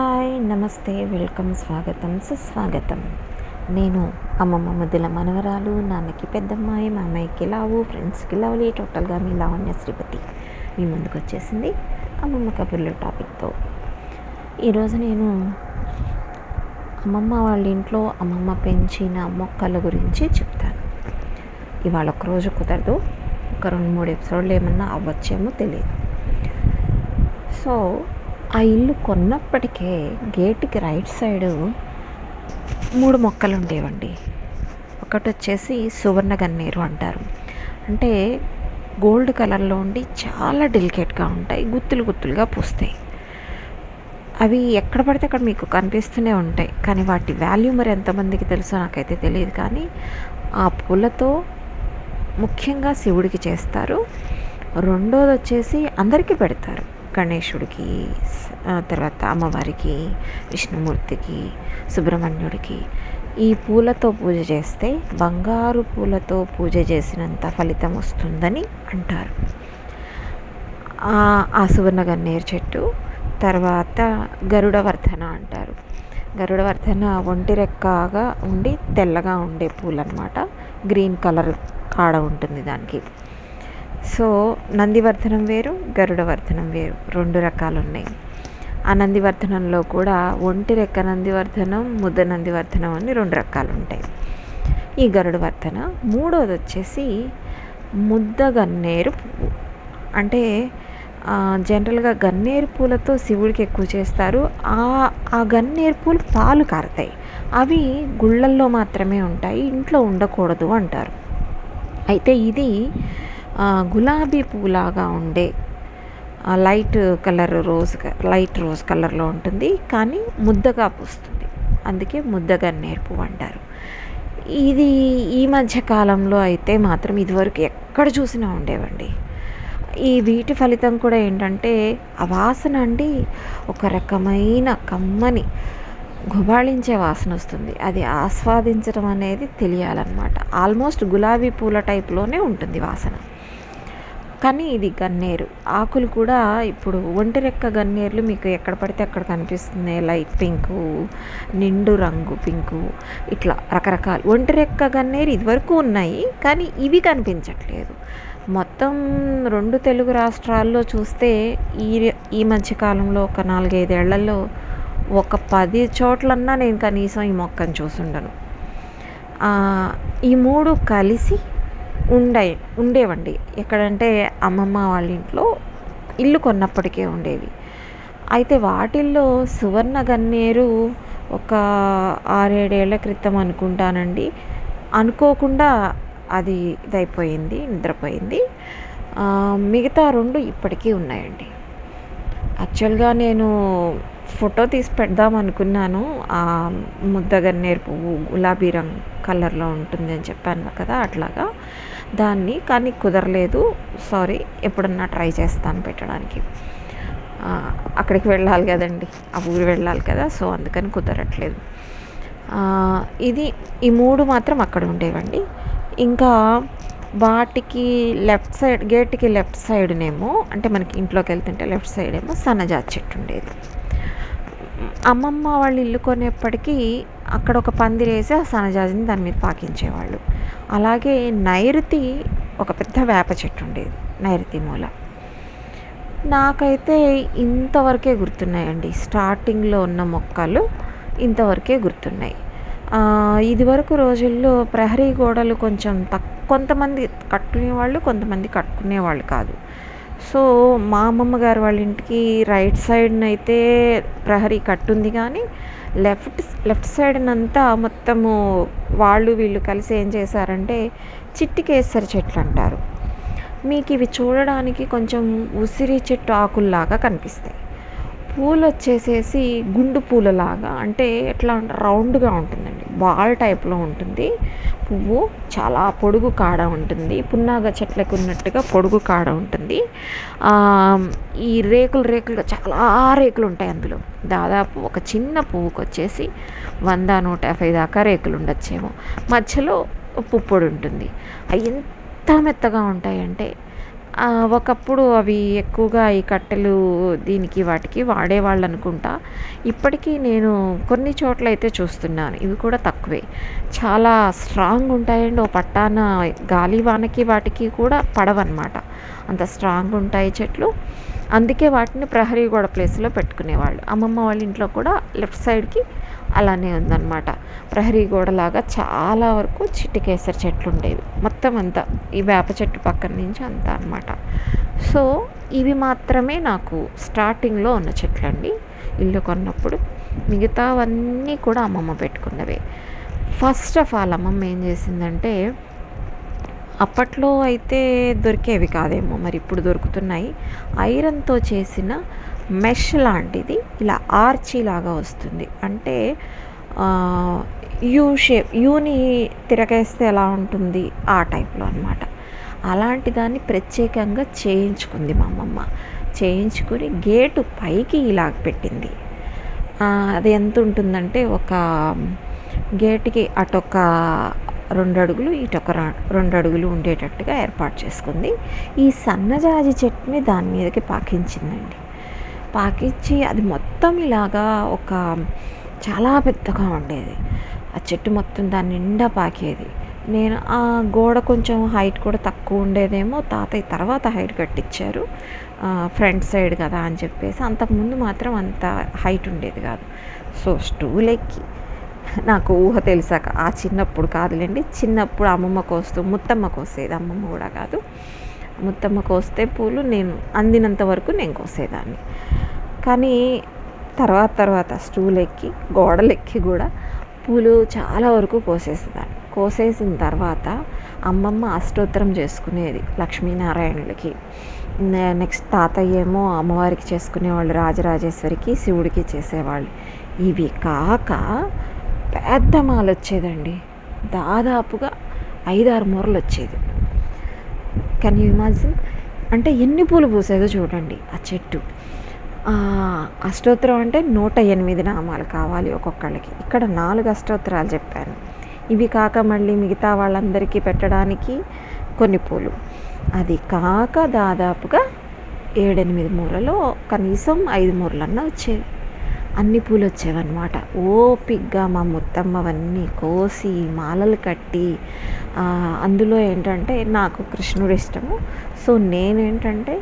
Hi నమస్తే welcome స్వాగతం సుస్వాగతం. నేను అమ్మమ్మ ముద్దుల మనవరాలు నాన్నకి పెద్దమ్మాయి మా అమ్మాయికి లావు ఫ్రెండ్స్కి లవ్లీ టోటల్గా మీ లావణ్య శ్రీపతి. మీ ముందుకు వచ్చేసింది అమ్మమ్మ కబుర్ల టాపిక్తో. ఈరోజు నేను అమ్మమ్మ వాళ్ళ ఇంట్లో అమ్మమ్మ పెంచిన మొక్కల గురించి చెప్తాను. ఇవాళ ఒకరోజు కుదరదు. ఒక రెండు మూడు ఎపిసోడ్లు ఏమన్నా అవ్వచ్చేమో తెలియదు. సో ఆ ఇల్లు కొన్నప్పటికే గేట్కి రైట్ సైడు మూడు మొక్కలు ఉండేవండి ఒకటి వచ్చేసి సువర్ణ గన్నేరు అంటారు. అంటే గోల్డ్ కలర్లో ఉండి చాలా డెలికేట్గా ఉంటాయి గుత్తులు గుత్తులుగా పూస్తాయి. అవి ఎక్కడ పడితే అక్కడ మీకు కనిపిస్తూనే ఉంటాయి. కానీ వాటి వాల్యూ మరి ఎంతమందికి తెలుసో నాకైతే తెలియదు కానీ ఆ పూలతో ముఖ్యంగా శివుడికి చేస్తారు. రెండోది వచ్చేసి అందరికీ పెడతారు. గణేశుడికి తర్వాత అమ్మవారికి విష్ణుమూర్తికి సుబ్రహ్మణ్యుడికి ఈ పూలతో పూజ చేస్తే బంగారు పూలతో పూజ చేసినంత ఫలితం వస్తుందని అంటారు. ఆ సువర్ణ గన్నేరు చెట్టు తర్వాత గరుడవర్ధన అంటారు. గరుడవర్ధన ఒంటి రెక్కగా ఉండి తెల్లగా ఉండే పూలు అనమాట గ్రీన్ కలర్ కాడ ఉంటుంది దానికి. సో నందివర్ధనం వేరు గరుడవర్ధనం వేరు. రెండు రకాలు ఉన్నాయి ఆ నందివర్ధనంలో కూడా ఒంటి రెక్క నందివర్ధనం ముద్ద నందివర్ధనం అని రెండు రకాలు ఉంటాయి ఈ గరుడవర్ధన మూడోది వచ్చేసి ముద్ద గన్నేరు పువ్వు. అంటే జనరల్గా గన్నేరు పూలతో శివుడికి ఎక్కువ చేస్తారు. ఆ ఆ గన్నేరు పూలు పాలు కారుతాయి. అవి గుళ్ళల్లో మాత్రమే ఉంటాయి. ఇంట్లో ఉండకూడదు అంటారు. అయితే ఇది గులాబీ పువ్వులాగా ఉండే light colour rose light rose కలర్లో ఉంటుంది కానీ ముద్దగా పూస్తుంది. అందుకే ముద్దగన్నేరు నేర్పు అంటారు. ఇది ఈ మధ్య కాలంలో అయితే మాత్రం ఇదివరకు ఎక్కడ చూసినా ఉండేవండి. ఈ వీటి ఫలితం కూడా ఏంటంటే ఆ వాసన అండి ఒక రకమైన కమ్మని గుబాళించే వాసన వస్తుంది. అది ఆస్వాదించడం అనేది తెలియాలన్నమాట. ఆల్మోస్ట్ గులాబీ పూల టైప్లోనే ఉంటుంది వాసన. కానీ ఇది గన్నేరు. ఆకులు కూడా ఇప్పుడు ఒంటిరెక్క గన్నేరులు మీకు ఎక్కడ పడితే అక్కడ కనిపిస్తున్నాయి. లైట్ పింకు నిండు రంగు పింకు ఇట్లా రకరకాలు. ఒంటిరెక్క గన్నేరు ఇదివరకు ఉన్నాయి కానీ ఇవి కనిపించట్లేదు. మొత్తం రెండు తెలుగు రాష్ట్రాల్లో చూస్తే ఈ ఈ మధ్యకాలంలో ఒక నాలుగైదేళ్ళలో ఒక పది చోట్లన్నా నేను కనీసం ఈ మొక్కను చూసుండను. ఈ మూడు కలిసి ఉండే ఉండేవండి. ఎక్కడంటే అమ్మమ్మ వాళ్ళ ఇంట్లో ఇల్లు కొన్నప్పటికే ఉండేవి. అయితే వాటిల్లో సువర్ణ గన్నేరు ఒక ఆరేడేళ్ళ క్రితం అనుకుంటానండి. అనుకోకుండా అది ఇదైపోయింది నిద్రపోయింది. మిగతా రెండు ఇప్పటికీ ఉన్నాయండి. యాక్చువల్గా నేను ఫోటో తీసి పెడదాం అనుకున్నాను. ఆ ముద్దగన్నేరు పువ్వు గులాబీ రంగు కలర్లో ఉంటుంది అని చెప్పాను కదా అట్లాగా. దాన్ని కానీ కుదరలేదు. సారీ ఎప్పుడన్నా ట్రై చేస్తాను పెట్టడానికి. అక్కడికి వెళ్ళాలి కదండి. ఆ ఊరు వెళ్ళాలి కదా సో అందుకని కుదరట్లేదు. ఇది ఈ మూడు మాత్రం అక్కడ ఉండేవండి. ఇంకా వాటికి లెఫ్ట్ సైడ్ గేట్కి లెఫ్ట్ సైడ్నేమో అంటే మనకి ఇంట్లోకి వెళ్తుంటే లెఫ్ట్ సైడ్ ఏమో సన్నజాతి చెట్టు ఉండేది. అమ్మమ్మ వాళ్ళు ఇల్లు కొనేప్పటికీ అక్కడ ఒక పందిరేసి ఆ సన్నజాజిని దాని మీద పాకించేవాళ్ళు. అలాగే నైరుతి ఒక పెద్ద వేప చెట్టు ఉండేది నైరుతి మూల. నాకైతే ఇంతవరకే గుర్తున్నాయండి. స్టార్టింగ్లో ఉన్న మొక్కలు ఇంతవరకే గుర్తున్నాయి. ఇదివరకు రోజుల్లో ప్రహరీ గోడలు కొంచెం తక్కువ కొంతమంది కట్టుకునేవాళ్ళు కొంతమంది కట్టుకునేవాళ్ళు కాదు. సో మా అమ్మమ్మ గారు వాళ్ళ ఇంటికి రైట్ సైడ్నైతే ప్రహరీ కట్టుంది కానీ లెఫ్ట్ లెఫ్ట్ సైడ్నంతా మొత్తము వాళ్ళు వీళ్ళు కలిసి ఏం చేశారంటే చిట్టి కేసరి చెట్లు అంటారు. మీకు ఇవి చూడడానికి కొంచెం ఉసిరి చెట్టు ఆకుల్లాగా కనిపిస్తాయి. పూలు వచ్చేసేసి గుండు పూలలాగా అంటే ఎట్లా రౌండ్గా ఉంటుందండి. బాల్ టైప్లో ఉంటుంది. పువ్వు చాలా పొడుగు కాడ ఉంటుంది. పున్నాగ చెట్లకు ఉన్నట్టుగా పొడుగు కాడ ఉంటుంది. ఈ రేకులు రేకులుగా చాలా రేకులు ఉంటాయి అందులో. దాదాపు ఒక చిన్న పువ్వుకి వచ్చేసి వంద నూట యాభై దాకా రేకులు ఉండొచ్చేమో. మధ్యలో పుప్పొడి ఉంటుంది. అవి ఎంత మెత్తగా ఉంటాయంటే ఒకప్పుడు అవి ఎక్కువగా ఈ కట్టెలు దీనికి వాటికి వాడేవాళ్ళు అనుకుంటా ఇప్పటికీ నేను కొన్ని చోట్ల అయితే చూస్తున్నాను. ఇవి కూడా తక్కువే. చాలా స్ట్రాంగ్ ఉంటాయండి. ఓ పట్టాన గాలి వానకి వాటికి కూడా పడవన్నమాట. అంత స్ట్రాంగ్ ఉంటాయి చెట్లు. అందుకే వాటిని ప్రహరీ గోడ ప్లేస్లో పెట్టుకునేవాళ్ళు. అమ్మమ్మ వాళ్ళ ఇంట్లో కూడా లెఫ్ట్ సైడ్కి అలానే ఉందన్నమాట. ప్రహరీ గోడలాగా చాలా వరకు చిటికేసర చెట్లు ఉండేవి మొత్తం అంతా ఈ వేప చెట్టు పక్కన నుంచి అంతా అన్నమాట. సో ఇవి మాత్రమే నాకు స్టార్టింగ్లో ఉన్న చెట్లండి. ఇల్లు కొన్నప్పుడు మిగతావన్నీ కూడా అమ్మమ్మ పెట్టుకున్నవే. ఫస్ట్ ఆఫ్ ఆల్ అమ్మమ్మ ఏం చేసిందంటే అప్పట్లో అయితే దొరికేవి కాదేమో మరి ఇప్పుడు దొరుకుతున్నాయి. ఐరన్తో చేసిన మెష్ లాంటిది ఇలా ఆర్చి లాగా వస్తుంది. అంటే యూ షేప్ యూని తిరగేస్తే ఎలా ఉంటుంది? ఆ టైప్లో అనమాట అలాంటి దాన్ని ప్రత్యేకంగా చేయించుకుంది మా అమ్మమ్మ. చేయించుకుని గేటు పైకి ఇలా పెట్టింది. అది ఎంత ఉంటుందంటే ఒక గేటుకి అటొక రెండు అడుగులు ఇటొక రెండు అడుగులు ఉండేటట్టుగా ఏర్పాటు చేసుకుంది. ఈ సన్నజాజి చెట్టుని దాని మీదకి పాకించిందండి. పాకిచ్చి అది మొత్తం ఇలాగా ఒక చాలా పెద్దగా ఉండేది. ఆ చెట్టు మొత్తం దాని నిండా పాకేది. నేను ఆ గోడ కొంచెం హైట్ కూడా తక్కువ ఉండేదేమో తాతయ్య తర్వాత హైట్ కట్టించారు ఫ్రంట్ సైడ్ కదా అని చెప్పేసి అంతకుముందు మాత్రం అంత హైట్ ఉండేది కాదు. సో స్టూల్ ఎక్కి నాకు ఊహ తెలిసాక ఆ చిన్నప్పుడు కాదులేండి చిన్నప్పుడు అమ్మమ్మ కోస్తూ ముత్తమ్మ కోసేది అమ్మమ్మ కూడా కాదు. ముత్తమ్మ కోస్తే పూలు నేను అందినంత వరకు నేను కోసేదాన్ని. కానీ తర్వాత తర్వాత స్టూల్ ఎక్కి గోడలు ఎక్కి కూడా పూలు చాలా వరకు కోసేసేదాన్ని. కోసేసిన తర్వాత అమ్మమ్మ అష్టోత్తరం చేసుకునేది లక్ష్మీనారాయణులకి. నెక్స్ట్ తాతయ్య ఏమో అమ్మవారికి చేసుకునేవాళ్ళు రాజరాజేశ్వరికి శివుడికి చేసేవాళ్ళు. ఇవి కాక పెద్ద మాల వచ్చేదండి దాదాపుగా ఐదారు మూరలు వచ్చేది కెన్ యూ ఇమాజిన్ అంటే ఎన్ని పూలు పూసేదో చూడండి ఆ చెట్టు. అష్టోత్తరం అంటే నూట ఎనిమిది నామాలు కావాలి ఒక్కొక్కళ్ళకి. ఇక్కడ నాలుగు అష్టోత్తరాలు చెప్పాను. ఇవి కాక మళ్ళీ మిగతా వాళ్ళందరికీ పెట్టడానికి కొన్ని పూలు. అది కాక దాదాపుగా ఏడెనిమిది మూరలో కనీసం ఐదు మూరలన్నా వచ్చేవి. అన్ని పూలు వచ్చేవన్నమాట ఓపిగ్గా మా ముత్తమ్మవన్నీ కోసి మాలలు కట్టి అందులో ఏంటంటే నాకు కృష్ణుడు ఇష్టము. సో నేనేంటంటే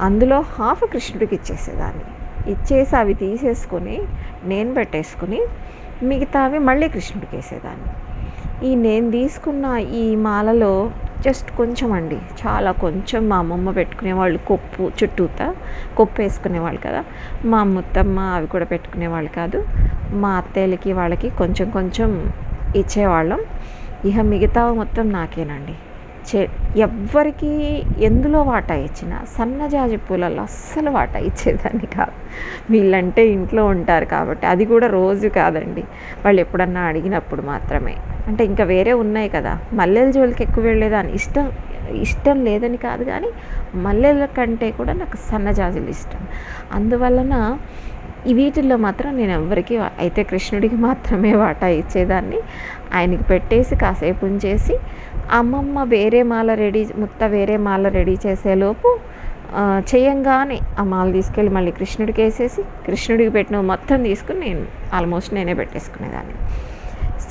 అందులో హాఫ్ కృష్ణుడికి ఇచ్చేసేదాన్ని. ఇచ్చేసి అవి తీసేసుకొని నేను పెట్టేసుకుని మిగతావి మళ్ళీ కృష్ణుడికి వేసేదాన్ని ఈ నేను తీసుకున్న ఈ మాలలో జస్ట్ కొంచెం అండి. చాలా కొంచెం మా అమ్మమ్మ పెట్టుకునేవాళ్ళు కొప్పు చుట్టూతా కొప్పు వేసుకునేవాళ్ళు కదా. మా ముత్తమ్మ అవి కూడా పెట్టుకునేవాళ్ళు కాదు. మా అత్తయ్యలకి వాళ్ళకి కొంచెం కొంచెం ఇచ్చేవాళ్ళం. ఇక మిగతా మొత్తం నాకేనండి. చే ఎవ్వరికి ఎందులో వాటా ఇచ్చినా సన్నజాజి పూలలో అస్సలు వాటా ఇచ్చేదాన్ని కాదు. వీళ్ళంటే ఇంట్లో ఉంటారు కాబట్టి అది కూడా రోజు కాదండి. వాళ్ళు ఎప్పుడన్నా అడిగినప్పుడు మాత్రమే. అంటే ఇంకా వేరే ఉన్నాయి కదా. మల్లెల జోలికి ఎక్కువ వెళ్ళేదాన్ని. ఇష్టం ఇష్టం లేదని కాదు కానీ మల్లెల కంటే కూడా నాకు సన్నజాజులు ఇష్టం. అందువలన వీటిల్లో మాత్రం నేను ఎవరికి అయితే కృష్ణుడికి మాత్రమే వాటా ఇచ్చేదాన్ని. ఆయనకి పెట్టేసి కాసేపు ఉంచేసి అమ్మమ్మ వేరే మాల రెడీ ముత్త వేరే మాల రెడీ చేసేలోపు చేయంగానే ఆ మాల తీసుకెళ్ళి మళ్ళీ కృష్ణుడికి వేసేసి కృష్ణుడికి పెట్టిన మొత్తం తీసుకుని నేను ఆల్మోస్ట్ నేనే పెట్టేసుకునేదాన్ని.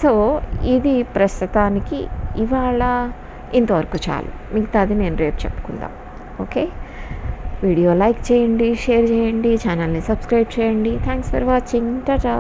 సో ఇది ప్రస్తుతానికి ఇవాళ ఇంతవరకు చాలు. మిగతాది నేను రేపు చెప్పుకుందాం. ఓకే? వీడియో లైక్ చేయండి షేర్ చేయండి ఛానల్ని సబ్స్క్రైబ్ చేయండి. Thanks for watching Tata